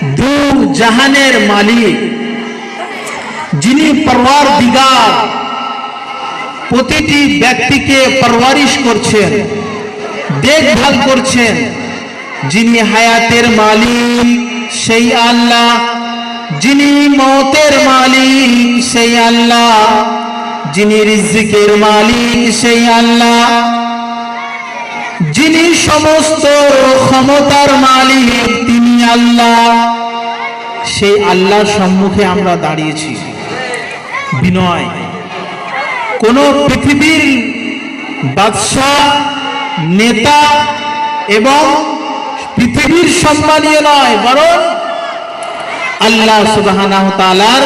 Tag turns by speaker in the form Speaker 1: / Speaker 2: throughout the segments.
Speaker 1: রব্বুল জাহানের মালিক, যিনি পরওয়ার দিগার প্রতিটি ব্যক্তিকে পরওয়ারিশ করছেন, দেখভাল করছেন, যিনি হায়াতের মালিক, সেই আল্লাহ, যিনি মতের মালিক, সেই আল্লাহ, যিনি রিজিকের মালিক, সেই আল্লাহ। যিনি সমস্ত ক্ষমতার মালিক, তিনি আল্লাহ। সেই আল্লাহর সম্মুখে আমরা দাঁড়িয়েছি। বিনয়, কোন পৃথিবীর বাদশাহ, নেতা এবং পৃথিবীর সম্মানীয় নয়, বরং আল্লাহ সুবাহানাহ তালার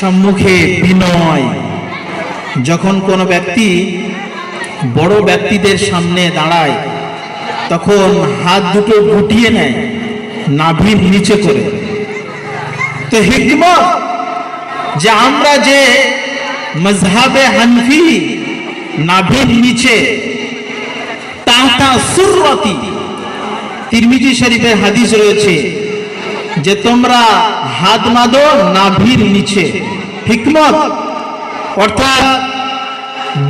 Speaker 1: সম্মুখে বিনয়। যখন কোনো ব্যক্তি বড় ব্যক্তিদের সামনে দাঁড়ায়, তখন হাত দুটো গুটিয়ে নেয়, নাভির নিচে করে। তো হিকমত যে আমরা যে মজহাবে হানফি, নাভির নিচে তাহতা সুরতি তিরমিজি শরীফের হাদিস রয়েছে যে তোমরা হাত মাদো নাভির নিচে। হিকমত? অর্থাৎ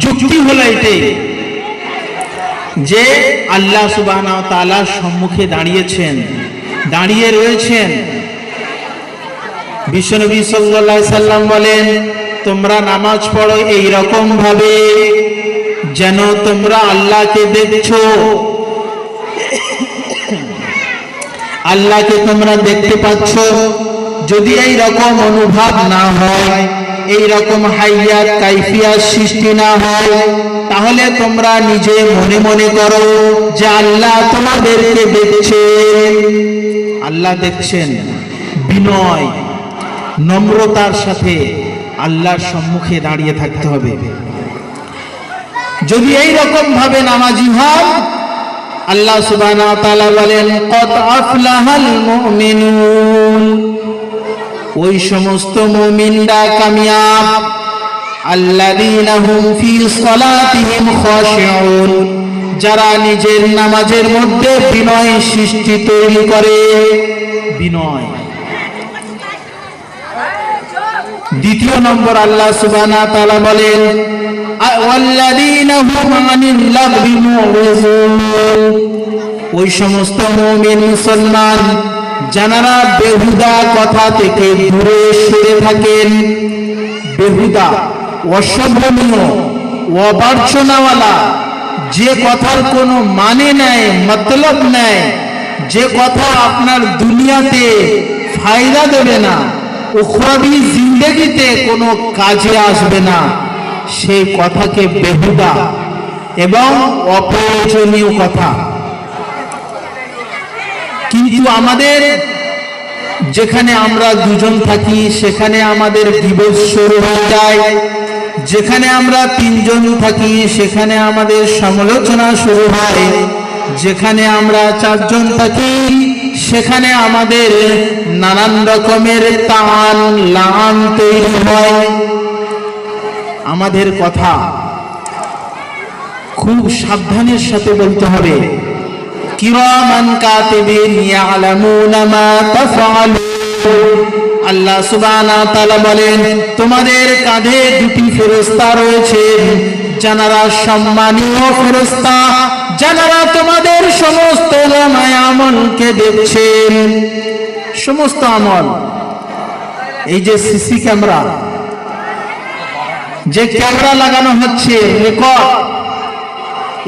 Speaker 1: যুক্তি হলো এটাই যে আল্লাহ সুবাহ তালার সম্মুখে দাঁড়িয়েছেন, দাঁড়িয়ে রয়েছেন। বিশ্বনবী আলাইহি সাল্লাম বলেন, তোমরা নামাজ পড়ো এই রকম ভাবে যেন তোমরা আল্লাহকে দেখছ। আল্লাহকে তোমরা দেখতে পাচ্ছ। যদি এই রকম অনুভব না হয় এই রকম হাইয়াত কাইফিয়াত সৃষ্টি না হয়, তাহলে তোমরা নিজে মনে মনে করো যে আল্লাহ তোমাদেরকে দেখছেন। আল্লাহ দেখছেন বিনয়, নম্রতার সাথে আল্লাহর সম্মুখে দাঁড়িয়ে থাকতে হবে। যদি এই রকম ভাবে নামাজি হন, আল্লাহ সুবহানাহু ওয়া তাআলা বলেন, কদ আফলাহাল মুমিনুন। ওই সমস্ত মুমিনরা কামিয়াব। আল্লাযীনা হুম ফি সালাতিহিম খাশিউন। যারা নিজের নামাজের মধ্যে বিনয় সৃষ্টি তৈরি করে। বিনয়। দ্বিতীয় নম্বর আল্লাহ সুবহানাহু ওয়া তাআলা বলেন ওই সমস্ত মুমিন মুসলমান যারা বেহুদা কথা থেকে দূরে সরে থাকেন। বেহুদা অসভ্যনীয় অবার্চনাওয়ালা যে কথার কোনো মানে নেয় মতলব নেয় যে কথা আপনার দুনিয়াতে ফায়দা দেবে না, উখরাবি জিন্দগিতে কোনো কাজে আসবে না, সেই কথাকে বেহুদা এবং অপ্রয়োজনীয় কথা। কিন্তু আমাদের যেখানে আমরা দুজন থাকি, সেখানে আমাদের দিবস শুরু হয়ে যায়। যেখানে আমরা তিনজন থাকি, সেখানে আমাদের সমালোচনা শুরু হয়। যেখানে আমরা চারজন থাকি, সেখানে আমাদের নানান রকমের তান লান তৈরি হয়। আমাদের কথা খুব সাবধানের সাথে বলতে হবে। আল্লাহ বলেন, তোমাদের কাঁধে দুটি ফেরেশতা রয়েছে যারা সম্মানীয় ফেরেশতা যারা তোমাদের সমস্ত নামায় দেখছেন। সমস্ত আমল, এই যে সিসি ক্যামেরা, যে ক্যামেরা লাগানো হচ্ছে রেকর্ড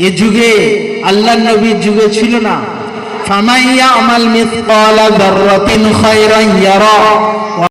Speaker 1: এ যুগে আল্লাহ নবীর যুগে ছিল না। ফামাইয়া আমাল মিসকালা যাররাতিন খায়রান ইয়ারা।